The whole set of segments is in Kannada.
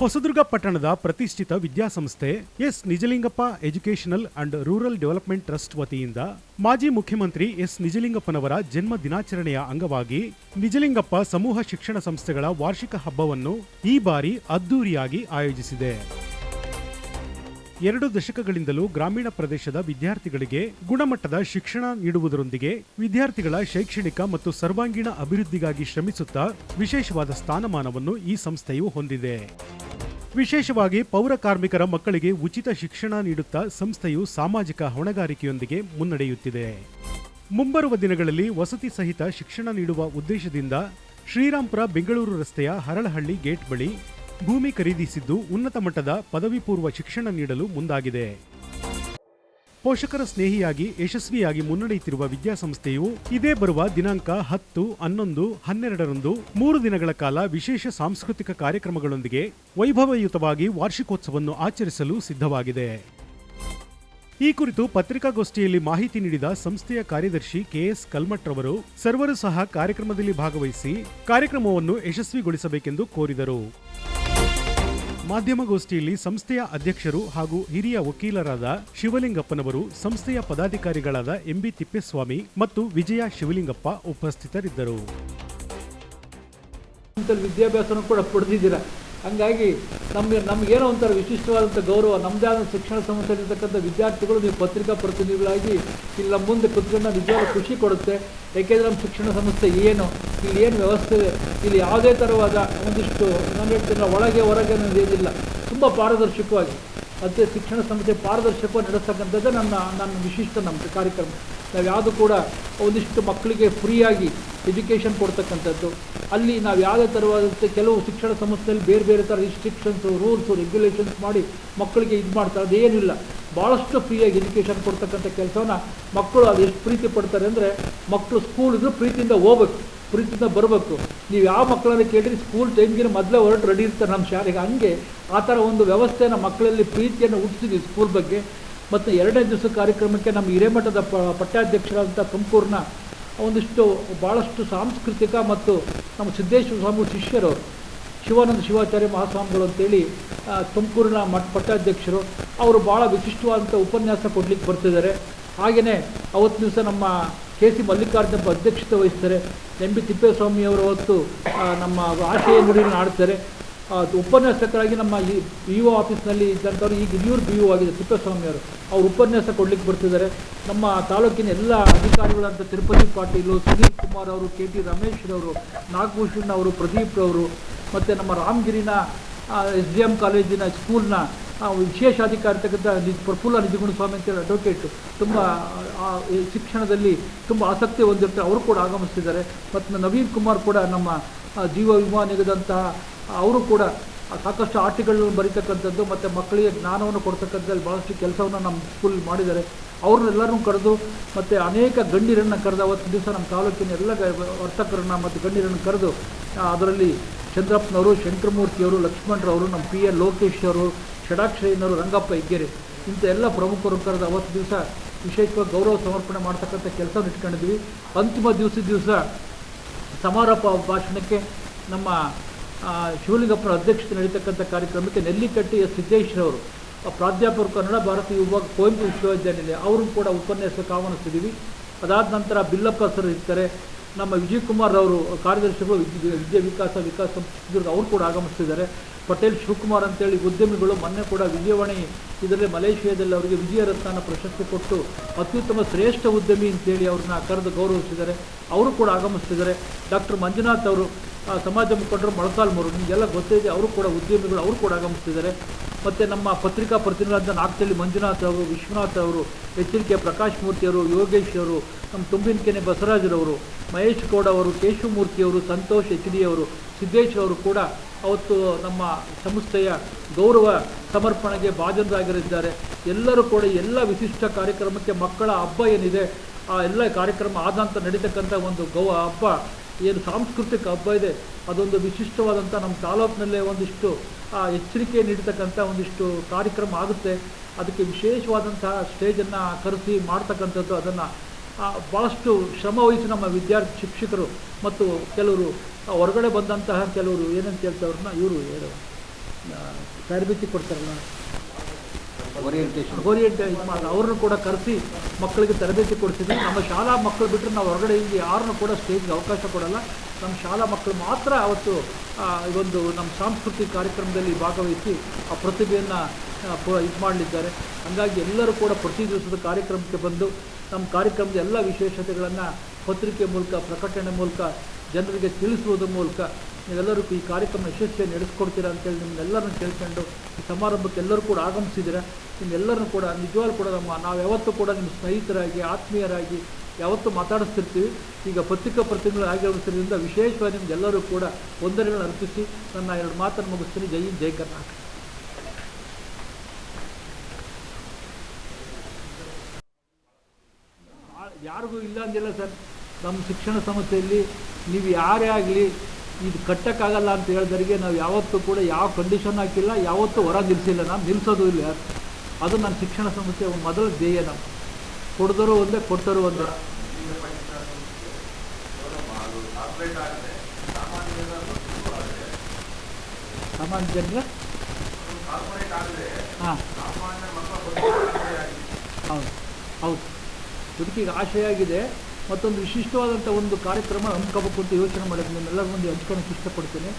ಹೊಸದುರ್ಗ ಪಟ್ಟಣದ ಪ್ರತಿಷ್ಠಿತ ವಿದ್ಯಾಸಂಸ್ಥೆ S. Nijalingappa educational and rural development trust ವತಿಯಿಂದ ಮಾಜಿ ಮುಖ್ಯಮಂತ್ರಿ ಎಸ್. ನಿಜಲಿಂಗಪ್ಪನವರ ಜನ್ಮ ದಿನಾಚರಣೆಯ ಅಂಗವಾಗಿ ನಿಜಲಿಂಗಪ್ಪ ಸಮೂಹ ಶಿಕ್ಷಣ ಸಂಸ್ಥೆಗಳ ವಾರ್ಷಿಕ ಹಬ್ಬವನ್ನು ಈ ಬಾರಿ ಅದ್ದೂರಿಯಾಗಿ ಆಯೋಜಿಸಿದೆ. ಎರಡು ದಶಕಗಳಿಂದಲೂ ಗ್ರಾಮೀಣ ಪ್ರದೇಶದ ವಿದ್ಯಾರ್ಥಿಗಳಿಗೆ ಗುಣಮಟ್ಟದ ಶಿಕ್ಷಣ ನೀಡುವುದರೊಂದಿಗೆ ವಿದ್ಯಾರ್ಥಿಗಳ ಶೈಕ್ಷಣಿಕ ಮತ್ತು ಸರ್ವಾಂಗೀಣ ಅಭಿವೃದ್ಧಿಗಾಗಿ ಶ್ರಮಿಸುತ್ತಾ ವಿಶೇಷವಾದ ಸ್ಥಾನಮಾನವನ್ನು ಈ ಸಂಸ್ಥೆಯು ಹೊಂದಿದೆ. ವಿಶೇಷವಾಗಿ ಪೌರ ಕಾರ್ಮಿಕರ ಮಕ್ಕಳಿಗೆ ಉಚಿತ ಶಿಕ್ಷಣ ನೀಡುತ್ತಾ ಸಂಸ್ಥೆಯು ಸಾಮಾಜಿಕ ಹೊಣೆಗಾರಿಕೆಯೊಂದಿಗೆ ಮುನ್ನಡೆಯುತ್ತಿದೆ. ಮುಂಬರುವ ದಿನಗಳಲ್ಲಿ ವಸತಿ ಸಹಿತ ಶಿಕ್ಷಣ ನೀಡುವ ಉದ್ದೇಶದಿಂದ ಶ್ರೀರಾಂಪುರ ಬೆಂಗಳೂರು ರಸ್ತೆಯ ಹರಳಹಳ್ಳಿ ಗೇಟ್ ಬಳಿ ಭೂಮಿ ಖರೀದಿಸಿದ್ದು ಉನ್ನತ ಮಟ್ಟದ ಪದವಿ ಪೂರ್ವ ಶಿಕ್ಷಣ ನೀಡಲು ಮುಂದಾಗಿದೆ. ಪೋಷಕರ ಸ್ನೇಹಿಯಾಗಿ, ಯಶಸ್ವಿಯಾಗಿ ಮುನ್ನಡೆಯುತ್ತಿರುವ ವಿದ್ಯಾಸಂಸ್ಥೆಯು ಇದೇ ಬರುವ ದಿನಾಂಕ ಹತ್ತು, ಹನ್ನೊಂದು, ಹನ್ನೆರಡರಂದು ಮೂರು ದಿನಗಳ ಕಾಲ ವಿಶೇಷ ಸಾಂಸ್ಕೃತಿಕ ಕಾರ್ಯಕ್ರಮಗಳೊಂದಿಗೆ ವೈಭವಯುತವಾಗಿ ವಾರ್ಷಿಕೋತ್ಸವವನ್ನು ಆಚರಿಸಲು ಸಿದ್ಧವಾಗಿದೆ. ಈ ಕುರಿತು ಪತ್ರಿಕಾಗೋಷ್ಠಿಯಲ್ಲಿ ಮಾಹಿತಿ ನೀಡಿದ ಸಂಸ್ಥೆಯ ಕಾರ್ಯದರ್ಶಿ ಕೆಎಸ್ ಕಲ್ಮಟ್ ರವರು ಸರ್ವರು ಸಹ ಕಾರ್ಯಕ್ರಮದಲ್ಲಿ ಭಾಗವಹಿಸಿ ಕಾರ್ಯಕ್ರಮವನ್ನು ಯಶಸ್ವಿಗೊಳಿಸಬೇಕೆಂದು ಕೋರಿದರು. ಮಾಧ್ಯಮಗೋಷ್ಠಿಯಲ್ಲಿ ಸಂಸ್ಥೆಯ ಅಧ್ಯಕ್ಷರು ಹಾಗೂ ಹಿರಿಯ ವಕೀಲರಾದ ಶಿವಲಿಂಗಪ್ಪನವರು ಸಂಸ್ಥೆಯ ಪದಾಧಿಕಾರಿಗಳಾದ ಎಂಬಿ ತಿಪ್ಪೇಸ್ವಾಮಿ ಮತ್ತು ವಿಜಯ ಶಿವಲಿಂಗಪ್ಪ ಉಪಸ್ಥಿತರಿದ್ದರು. ವಿದ್ಯಾಭ್ಯಾಸ ಕೂಡ ಪಡೆದಿದ್ದೀರ? ಹಂಗಾಗಿ ನಮಗೆ ನಮಗೇನೋ ಒಂಥರ ವಿಶಿಷ್ಟವಾದಂಥ ಗೌರವ ನಮ್ಮದೇ ಆದ ಶಿಕ್ಷಣ ಸಂಸ್ಥೆಯಲ್ಲಿರ್ತಕ್ಕಂಥ ವಿದ್ಯಾರ್ಥಿಗಳು ನೀವು ಪತ್ರಿಕಾ ಪ್ರತಿನಿಧಿಗಳಾಗಿ ಇಲ್ಲಿ ನಮ್ಮ ಮುಂದೆ ಕುತ್ಕೊಂಡು ನಿಜವಾದ ಖುಷಿ ಕೊಡುತ್ತೆ. ಯಾಕೆಂದರೆ ನಮ್ಮ ಶಿಕ್ಷಣ ಸಂಸ್ಥೆ ಏನು, ಇಲ್ಲಿ ಏನು ವ್ಯವಸ್ಥೆ ಇದೆ ಇಲ್ಲಿ ಯಾವುದೇ ಥರವಾದ ಒಂದಿಷ್ಟು, ನಾನು ಹೇಳ್ತೀನಿ, ಒಳಗೆ ಹೊರಗೆ ಅನ್ನೋದೇನಿಲ್ಲ. ತುಂಬ ಪಾರದರ್ಶಕವಾಗಿ. ಅದೇ ಶಿಕ್ಷಣ ಸಂಸ್ಥೆ ಪಾರದರ್ಶಕವಾಗಿ ನಡೆಸ್ತಕ್ಕಂಥದ್ದೇ ನನ್ನ ನನ್ನ ವಿಶಿಷ್ಟ ನಮ್ಮ ಕಾರ್ಯಕ್ರಮ. ನಾವು ಯಾವುದು ಕೂಡ ಒಂದಿಷ್ಟು ಮಕ್ಕಳಿಗೆ ಫ್ರೀಯಾಗಿ ಎಜುಕೇಷನ್ ಕೊಡ್ತಕ್ಕಂಥದ್ದು. ಅಲ್ಲಿ ನಾವು ಯಾವುದೇ ಥರವಾದಂಥ ಕೆಲವು ಶಿಕ್ಷಣ ಸಂಸ್ಥೆಯಲ್ಲಿ ಬೇರೆ ಬೇರೆ ಥರ ರಿಸ್ಟ್ರಿಕ್ಷನ್ಸು ರೂಲ್ಸು ರೆಗ್ಯುಲೇಷನ್ಸ್ ಮಾಡಿ ಮಕ್ಕಳಿಗೆ ಇದು ಮಾಡ್ತಾರೆ. ಅದೇನಿಲ್ಲ. ಭಾಳಷ್ಟು ಫ್ರೀಯಾಗಿ ಎಜುಕೇಷನ್ ಕೊಡ್ತಕ್ಕಂಥ ಕೆಲಸವನ್ನು ಮಕ್ಕಳು ಅದು ಎಷ್ಟು ಪ್ರೀತಿ ಪಡ್ತಾರೆ ಅಂದರೆ ಮಕ್ಕಳು ಸ್ಕೂಲ್ ಇದ್ರೂ ಪ್ರೀತಿಯಿಂದ ಹೋಗ್ಬೇಕು. ಪ್ರೀತಿಯಿಂದ ಬರಬೇಕು. ನೀವು ಯಾವ ಮಕ್ಕಳನ್ನ ಕೇಳಿರಿ ಸ್ಕೂಲ್ ಟೈಮ್ಗಿನ ಮೊದಲೇ ಹೊರಟು ರೆಡಿ ಇರ್ತಾರೆ ನಮ್ಮ ಶಾಲೆಗೆ. ಹಂಗೆ ಆ ಥರ ಒಂದು ವ್ಯವಸ್ಥೆಯನ್ನು ಮಕ್ಕಳಲ್ಲಿ ಪ್ರೀತಿಯನ್ನು ಹುಟ್ಟಿಸಿದ್ವಿ ಸ್ಕೂಲ್ ಬಗ್ಗೆ. ಮತ್ತು ಎರಡನೇ ದಿವಸ ಕಾರ್ಯಕ್ರಮಕ್ಕೆ ನಮ್ಮ ಹಿರೇಮಠದ ಪ, ಪಟ್ಟಾಧ್ಯಕ್ಷರಾದಂಥ ತುಮಕೂರಿನ ಒಂದಿಷ್ಟು ಭಾಳಷ್ಟು ಸಾಂಸ್ಕೃತಿಕ ಮತ್ತು ನಮ್ಮ ಸಿದ್ದೇಶ್ವರ ಸ್ವಾಮಿ ಶಿಷ್ಯರು, ಶಿವಾನಂದ ಶಿವಾಚಾರ್ಯ ಮಹಾಸ್ವಾಮಿಗಳು ಅಂತೇಳಿ ತುಮಕೂರಿನ ಮಠ ಪಟ್ಟಾಧ್ಯಕ್ಷರು, ಅವರು ಭಾಳ ವಿಶಿಷ್ಟವಾದಂಥ ಉಪನ್ಯಾಸ ಕೊಡಲಿಕ್ಕೆ ಬರ್ತಿದ್ದಾರೆ. ಹಾಗೆಯೇ ಅವತ್ತು ದಿವಸ ನಮ್ಮ ಕೆ ಸಿ ಮಲ್ಲಿಕಾರ್ಜುನಪ್ಪ ಅಧ್ಯಕ್ಷತೆ ವಹಿಸ್ತಾರೆ. ಎಂ ಬಿ ತಿಪ್ಪೇಸ್ವಾಮಿಯವರು ಅವತ್ತು ನಮ್ಮ ಆಶಯ ನುಡಿಯನ್ನು ಆಡ್ತಾರೆ ಉಪನ್ಯಾಸಕರಾಗಿ ನಮ್ಮ ಈ ಬಿ ಒ ಆಫೀಸ್ನಲ್ಲಿ ಇದ್ದಂಥವ್ರು ಈಗ ಹಿರಿಯೂರು ಬಿ ಒ ಆಗಿದೆ ತಿಪ್ಪೇಸ್ವಾಮಿಯವರು ಅವ್ರು. ಉಪನ್ಯಾಸ ಕೊಡ್ಲಿಕ್ಕೆ ಬರ್ತಿದ್ದಾರೆ. ನಮ್ಮ ತಾಲೂಕಿನ ಎಲ್ಲ ಅಧಿಕಾರಿಗಳಂತ ತಿರುಪತಿ ಪಾಟೀಲು, ಸುನೀಲ್ ಕುಮಾರ್ ಅವರು, ಕೆ ಟಿ ರಮೇಶ್ ಅವರು ನಾಗಭೂಷಣ್ ಅವರು, ಪ್ರದೀಪ್ ಅವರು ಮತ್ತು ನಮ್ಮ ರಾಮಗಿರಿನ ಎಸ್ ಡಿ ಎಂ ಕಾಲೇಜಿನ ಸ್ಕೂಲ್ನ ಆ, ವಿಶೇಷಾಧಿಕಾರಿ ತೆಗೆದ ನಿ ಪ್ರಫುಲ್ಲ ನಿಜಗುಣ ಸ್ವಾಮಿ ಅಂತೇಳಿ ಅಡ್ವೊಕೇಟ್ ತುಂಬ ಶಿಕ್ಷಣದಲ್ಲಿ ತುಂಬ ಆಸಕ್ತಿ ಹೊಂದಿರ್ತಾರೆ. ಅವರು ಕೂಡ ಆಗಮಿಸ್ತಿದ್ದಾರೆ. ಮತ್ತು ನವೀನ್ ಕುಮಾರ್ ಕೂಡ ನಮ್ಮ ಜೀವ ವಿಮಾ ನಿಗದಂತಹ ಅವರು ಕೂಡ ಸಾಕಷ್ಟು ಆರ್ಟಿಕಲ್ಗಳನ್ನು ಬರೀತಕ್ಕಂಥದ್ದು ಮತ್ತು ಮಕ್ಕಳಿಗೆ ಜ್ಞಾನವನ್ನು ಕೊಡ್ತಕ್ಕಂಥದ್ದು ಭಾಳಷ್ಟು ಕೆಲಸವನ್ನು ನಮ್ಮ ಸ್ಕೂಲ್ ಮಾಡಿದ್ದಾರೆ. ಅವ್ರನ್ನೆಲ್ಲರೂ ಕರೆದು ಮತ್ತು ಅನೇಕ ಗಣ್ಯರನ್ನು ಕರೆದು ಅವತ್ತು ದಿವಸ ನಮ್ಮ ತಾಲೂಕಿನ ಎಲ್ಲ ವರ್ತಕರನ್ನು ಮತ್ತು ಗಣ್ಯರನ್ನು ಕರೆದು ಅದರಲ್ಲಿ ಚಂದ್ರಪ್ಪನವರು ಶಂಕರಮೂರ್ತಿಯವರು ಲಕ್ಷ್ಮಣರವರು ನಮ್ಮ ಪಿ ಎ ಲೋಕೇಶ್ ಅವರು ಷಡಾಕ್ಷರಯ್ಯನವರು ರಂಗಪ್ಪ ಹೆಗ್ಗೆರೆ ಇಂಥ ಎಲ್ಲ ಪ್ರಮುಖರು ಕರೆದ ಅವತ್ತು ದಿವಸ ವಿಶೇಷವಾಗಿ ಗೌರವ ಸಮರ್ಪಣೆ ಮಾಡ್ತಕ್ಕಂಥ ಕೆಲಸವನ್ನು ಇಟ್ಕೊಂಡಿದ್ವಿ. ಅಂತಿಮ ದಿವಸ ದಿವಸ ಸಮಾರೋಪ ಭಾಷಣಕ್ಕೆ ನಮ್ಮ ಶಿವಲಿಂಗಪ್ಪನ ಅಧ್ಯಕ್ಷತೆ ನಡೀತಕ್ಕಂಥ ಕಾರ್ಯಕ್ರಮಕ್ಕೆ ನೆಲ್ಲಿಕಟ್ಟಿ ಎಸ್ ಸಿದ್ದೇಶ್ವರವರು ಪ್ರಾಧ್ಯಾಪಕರು ಕನ್ನಡ ಭಾರತೀಯ ವಿಭಾಗ ಕುವೆಂಪು ವಿಶ್ವವಿದ್ಯಾನಿಲಯ, ಅವರು ಕೂಡ ಉಪನ್ಯಾಸಕ್ಕೆ ಕಾಮನಿಸಿದ್ದೀವಿ ಅದಾದ ನಂತರ ಬಿಲ್ಲಪ್ಪ ಸರ್ ಇರ್ತಾರೆ. ನಮ್ಮ ವಿಜಯ್ ಕುಮಾರ್ ಅವರು ಕಾರ್ಯದರ್ಶಿಗಳು, ವಿದ್ಯೆ ವಿಕಾಸ ವಿಕಾಸ ಅವರು ಕೂಡ ಆಗಮಿಸ್ತಿದ್ದಾರೆ. ಪಟೇಲ್ ಶಿವಕುಮಾರ್ ಅಂತೇಳಿ ಉದ್ಯಮಿಗಳು ಮೊನ್ನೆ ಕೂಡ ವಿಜಯವಾಣಿ, ಇದರಲ್ಲಿ ಮಲೇಷಿಯಾದಲ್ಲಿ ಅವರಿಗೆ ವಿಜಯ ರತ್ನ ಪ್ರಶಸ್ತಿ ಕೊಟ್ಟು ಅತ್ಯುತ್ತಮ ಶ್ರೇಷ್ಠ ಉದ್ಯಮಿ ಅಂತೇಳಿ ಅವ್ರನ್ನ ಕರೆದು ಗೌರವಿಸಿದ್ದಾರೆ. ಅವರು ಕೂಡ ಆಗಮಿಸ್ತಿದ್ದಾರೆ. ಡಾಕ್ಟರ್ ಮಂಜುನಾಥ್ ಅವರು ಸಮಾಜ ಮುಖಂಡರು ಮೊಳಕಾಲ್ಮೂರು ನಿಮಗೆಲ್ಲ ಗೊತ್ತಿದೆ, ಅವರು ಕೂಡ ಉದ್ಯಮಿಗಳು, ಅವರು ಕೂಡ ಆಗಮಿಸ್ತಿದ್ದಾರೆ. ಮತ್ತು ನಮ್ಮ ಪತ್ರಿಕಾ ಪ್ರತಿನಿಧಿ ನಾಗ್ತಳ್ಳಿ ಮಂಜುನಾಥ್ ಅವರು, ವಿಶ್ವನಾಥ್ ಅವರು, ಎಚ್ಚರಿಕೆ ಪ್ರಕಾಶ್ ಮೂರ್ತಿ ಅವರು, ಯೋಗೇಶ್ ಅವರು, ನಮ್ಮ ತುಂಬಿನಕೆನೆ ಬಸವರಾಜರವರು, ಮಹೇಶ್ ಗೌಡ ಅವರು, ಕೇಶವಮೂರ್ತಿ ಅವರು, ಸಂತೋಷ್ ಎಚ್ ಡಿ ಅವರು, ಸಿದ್ದೇಶ್ ಅವರು ಕೂಡ ಅವತ್ತು ನಮ್ಮ ಸಂಸ್ಥೆಯ ಗೌರವ, ಸಮರ್ಪಣೆಗೆ ಭಾಜನರಾಗಿರಿದ್ದಾರೆ ಎಲ್ಲರೂ ಕೂಡ ಎಲ್ಲ ವಿಶಿಷ್ಟ ಕಾರ್ಯಕ್ರಮಕ್ಕೆ ಮಕ್ಕಳ ಹಬ್ಬ ಏನಿದೆ, ಆ ಎಲ್ಲ ಕಾರ್ಯಕ್ರಮ ಆದಂತ ನಡೀತಕ್ಕಂಥ ಒಂದು ಗೌ, ಹಬ್ಬ, ಏನು ಸಾಂಸ್ಕೃತಿಕ ಹಬ್ಬ ಇದೆ. ಅದೊಂದು ವಿಶಿಷ್ಟವಾದಂಥ ನಮ್ಮ ತಾಲೂಕಿನಲ್ಲೇ ಒಂದಿಷ್ಟು, ಆ ಎಚ್ಚರಿಕೆ ನೀಡತಕ್ಕಂಥ ಒಂದಿಷ್ಟು ಕಾರ್ಯಕ್ರಮ ಆಗುತ್ತೆ. ಅದಕ್ಕೆ ವಿಶೇಷವಾದಂತಹ ಸ್ಟೇಜನ್ನು ಕರೆಸಿ ಮಾಡ್ತಕ್ಕಂಥದ್ದು ಅದನ್ನು ಭಾಳಷ್ಟು ಶ್ರಮವಹಿಸಿ ನಮ್ಮ ವಿದ್ಯಾರ್ಥಿ ಶಿಕ್ಷಕರು ಮತ್ತು ಕೆಲವರು ಹೊರಗಡೆ ಬಂದಂತಹ ಕೆಲವರು ಏನಂತ ಹೇಳ್ತವ್ರನ್ನ ಇವರು ಏನು ತರಬೇತಿ ಕೊಡ್ತಾರಲ್ಲ. ಓರಿಯೆಂಟೇಷನ್ ಓರಿಯೆಂಟ್ ಇದು ಮಾಡಿ ಅವ್ರನ್ನೂ ಕೂಡ ಕರೆಸಿ ಮಕ್ಕಳಿಗೆ ತರಬೇತಿ ಕೊಡಿಸಿದ್ವಿ ನಮ್ಮ ಶಾಲಾ ಮಕ್ಕಳು ಬಿಟ್ಟರೆ ನಾವು ಹೊರಗಡೆ ಇಲ್ಲಿ ಯಾರನ್ನು ಕೂಡ ಸ್ಟೇಜ್ಗೆ ಅವಕಾಶ ಕೊಡಲ್ಲ. ನಮ್ಮ ಶಾಲಾ ಮಕ್ಕಳು ಮಾತ್ರ ಅವತ್ತು ಇದೊಂದು ನಮ್ಮ ಸಾಂಸ್ಕೃತಿಕ ಕಾರ್ಯಕ್ರಮದಲ್ಲಿ ಭಾಗವಹಿಸಿ ಆ ಪ್ರತಿಭೆಯನ್ನು ಇದು ಮಾಡಲಿದ್ದಾರೆ. ಹಾಗಾಗಿ ಎಲ್ಲರೂ ಕೂಡ ಪ್ರತಿ ದಿವಸದ ಕಾರ್ಯಕ್ರಮಕ್ಕೆ ಬಂದು ನಮ್ಮ ಕಾರ್ಯಕ್ರಮದ ಎಲ್ಲ ವಿಶೇಷತೆಗಳನ್ನು ಪತ್ರಿಕೆ ಮೂಲಕ ಪ್ರಕಟಣೆ ಮೂಲಕ ಜನರಿಗೆ ತಿಳಿಸುವುದರ ಮೂಲಕ ನೀವೆಲ್ಲರೂ ಈ ಕಾರ್ಯಕ್ರಮ ಯಶಸ್ವಿಯನ್ನು ನಡೆಸ್ಕೊಡ್ತೀರಾ ಅಂತೇಳಿ ನಿಮ್ಮನ್ನೆಲ್ಲರನ್ನು ಕೇಳ್ಕೊಂಡು ಈ ಸಮಾರಂಭಕ್ಕೆ ಎಲ್ಲರೂ ಕೂಡ ಆಗಮಿಸಿದ್ದೀರಾ? ನಿಮ್ಮೆಲ್ಲರನ್ನು ಕೂಡ, ನಿಜವಾಗ್ಲೂ ಕೂಡ ನಮ್ಮ, ನಾವು ಯಾವತ್ತೂ ಕೂಡ ನಿಮ್ಮ ಸ್ನೇಹಿತರಾಗಿ, ಆತ್ಮೀಯರಾಗಿ ಯಾವತ್ತೂ ಮಾತಾಡಿಸ್ತಿರ್ತೀವಿ. ಈಗ ಪತ್ರಿಕಾ ಪ್ರತಿನಿಧಿಗಳು ಆಗಿರೋದ್ರಿಂದ ವಿಶೇಷವಾಗಿ ನಿಮಗೆಲ್ಲರೂ ಕೂಡ ವಂದನೆಗಳನ್ನು ಅರ್ಪಿಸಿ ನನ್ನ ಎರಡು ಮಾತನ್ನು ಮುಗಿಸ್ತೀನಿ. ಜೈ ಜೈ ಕರ್ನಾಟಕ. ಯಾರಿಗೂ ಇಲ್ಲ ಅಂದಿಲ್ಲ ಸರ್. ನಮ್ಮ ಶಿಕ್ಷಣ ಸಂಸ್ಥೆಯಲ್ಲಿ ನೀವು ಯಾರೇ ಆಗಲಿ ಇದು ಕಟ್ಟಕ್ಕಾಗಲ್ಲ ಅಂತ ಹೇಳಿದವರಿಗೆ ನಾವು ಯಾವತ್ತೂ ಕೂಡ ಯಾವ ಕಂಡೀಷನ್ ಹಾಕಿಲ್ಲ, ಯಾವತ್ತೂ ಹೊರ ನಿಲ್ಲಿಸಿಲ್ಲ ನಾನು ನಿಲ್ಲಿಸೋದು ಇಲ್ಲ. ಅದು ನನ್ನ ಶಿಕ್ಷಣ ಸಂಸ್ಥೆ ಮೊದಲ ಧ್ಯೇಯ ನಮ್ಮ ಕೊಡ್ದರು ಒಂದೇ ಕೊಟ್ಟರು ಒಂದೇ. ಸಾಮಾನ್ಯ ಜನರ? ಹಾಂ. ಹೌದು. ಹೌದು. ಬದುಕಿಗೆ ಆಶಯ ಆಗಿದೆ ಮತ್ತೊಂದು ವಿಶಿಷ್ಟವಾದಂಥ ಒಂದು ಕಾರ್ಯಕ್ರಮ ಹಮ್ಮಿಕೋಬೇಕು ಅಂತ ಯೋಚನೆ ಮಾಡಿದ್ವಿ. ನಿಮ್ಮೆಲ್ಲರ ಮುಂದೆ ಹಂಚ್ಕೊಳಕ್ಕೆ ಇಷ್ಟಪಡ್ತೀನಿ.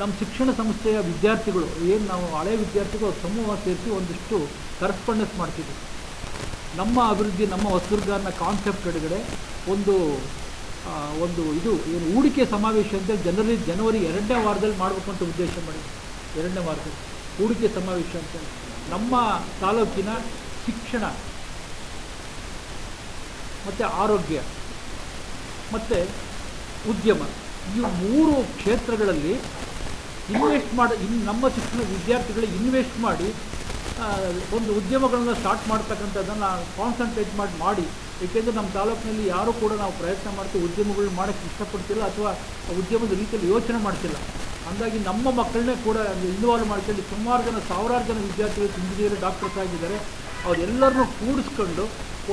ನಮ್ಮ ಶಿಕ್ಷಣ ಸಂಸ್ಥೆಯ ವಿದ್ಯಾರ್ಥಿಗಳು, ಏನು ನಾವು ಹಳೆ ವಿದ್ಯಾರ್ಥಿಗಳು ಸಮೂಹ ಸೇರಿಸಿ ಒಂದಿಷ್ಟು ಕರೆಸ್ಪಾಂಡೆನ್ಸ್ ಮಾಡ್ತಿದ್ವಿ. ನಮ್ಮ ಅಭಿವೃದ್ಧಿ, ನಮ್ಮ ಹೊಸದುರ್ಗ ಅನ್ನೋ ಕಾನ್ಸೆಪ್ಟ್ ಕಡೆಗಡೆ ಒಂದು ಒಂದು ಇದು, ಏನು ಹೂಡಿಕೆ ಸಮಾವೇಶ ಅಂತೇಳಿ ಜನವರಿ ಜನವರಿ ಎರಡನೇ ವಾರದಲ್ಲಿ ಮಾಡಬೇಕು ಅಂತ ಉದ್ದೇಶ ಮಾಡಿದ್ವಿ. ಎರಡನೇ ವಾರದಲ್ಲಿ ಹೂಡಿಕೆ ಸಮಾವೇಶ ಅಂತೇಳಿ ನಮ್ಮ ತಾಲೂಕಿನ ಶಿಕ್ಷಣ ಮತ್ತು ಆರೋಗ್ಯ. ಮತ್ತು ಉದ್ಯಮ. ಈ ಮೂರು ಕ್ಷೇತ್ರಗಳಲ್ಲಿ ಇನ್ವೆಸ್ಟ್ ಮಾಡಿ, ಇನ್ ನಮ್ಮ ಶಿಕ್ಷಣ ವಿದ್ಯಾರ್ಥಿಗಳು ಇನ್ವೆಸ್ಟ್ ಮಾಡಿ ಒಂದು ಉದ್ಯಮಗಳನ್ನು ಸ್ಟಾರ್ಟ್ ಮಾಡ್ತಕ್ಕಂಥದ್ದನ್ನು ಕಾನ್ಸಂಟ್ರೇಟ್ ಮಾಡಿ ಮಾಡಿ. ಏಕೆಂದರೆ ನಮ್ಮ ತಾಲೂಕಿನಲ್ಲಿ ಯಾರೂ ಕೂಡ ನಾವು ಪ್ರಯತ್ನ ಮಾಡ್ತೀವಿ ಉದ್ಯಮಗಳು ಮಾಡೋಕ್ಕೆ ಇಷ್ಟಪಡ್ತಿಲ್ಲ ಅಥವಾ ಉದ್ಯಮದ ರೀತಿಯಲ್ಲಿ ಯೋಚನೆ ಮಾಡ್ತಿಲ್ಲ. ಹಾಗಾಗಿ ನಮ್ಮ ಮಕ್ಕಳನ್ನೇ ಕೂಡ ಇನ್ವಾಲ್ವ್ ಮಾಡ್ಕೊಂಡು ಸುಮಾರು ಜನ, ಸಾವಿರಾರು ಜನ ವಿದ್ಯಾರ್ಥಿಗಳು ಇಂಜಿನಿಯರ್ ಡಾಕ್ಟರ್ಸ್ ಆಗಿದ್ದಾರೆ ಅವರೆಲ್ಲರನ್ನೂ ಕೂಡಿಸ್ಕೊಂಡು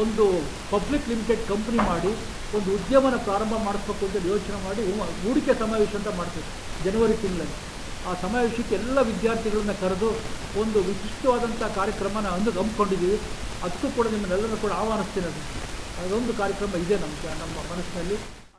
ಒಂದು ಪಬ್ಲಿಕ್ ಲಿಮಿಟೆಡ್ ಕಂಪ್ನಿ ಮಾಡಿ ಒಂದು ಉದ್ಯಮನ ಪ್ರಾರಂಭ ಮಾಡಿಸ್ಬೇಕು ಅಂತ ಯೋಚನೆ ಮಾಡಿ ಹೂಡಿಕೆ ಸಮಾವೇಶ ಅಂತ ಮಾಡ್ತೀವಿ ಜನವರಿ ತಿಂಗಳಲ್ಲಿ. ಆ ಸಮಾವೇಶಕ್ಕೆ ಎಲ್ಲ ವಿದ್ಯಾರ್ಥಿಗಳನ್ನ ಕರೆದು ಒಂದು ವಿಶಿಷ್ಟವಾದಂಥ ಕಾರ್ಯಕ್ರಮನ ಅಂದು ಹಮ್ಮಿಕೊಂಡಿದ್ದೀವಿ. ಅದಕ್ಕೂ ಕೂಡ ನಿಮ್ಮನ್ನೆಲ್ಲರೂ ಕೂಡ ಆಹ್ವಾನಿಸ್ತೀನಿ ಅದು ಅದೊಂದು ಕಾರ್ಯಕ್ರಮ ಇದೆ ನಮ್ಮ ನಮ್ಮ ಮನಸ್ಸಿನಲ್ಲಿ.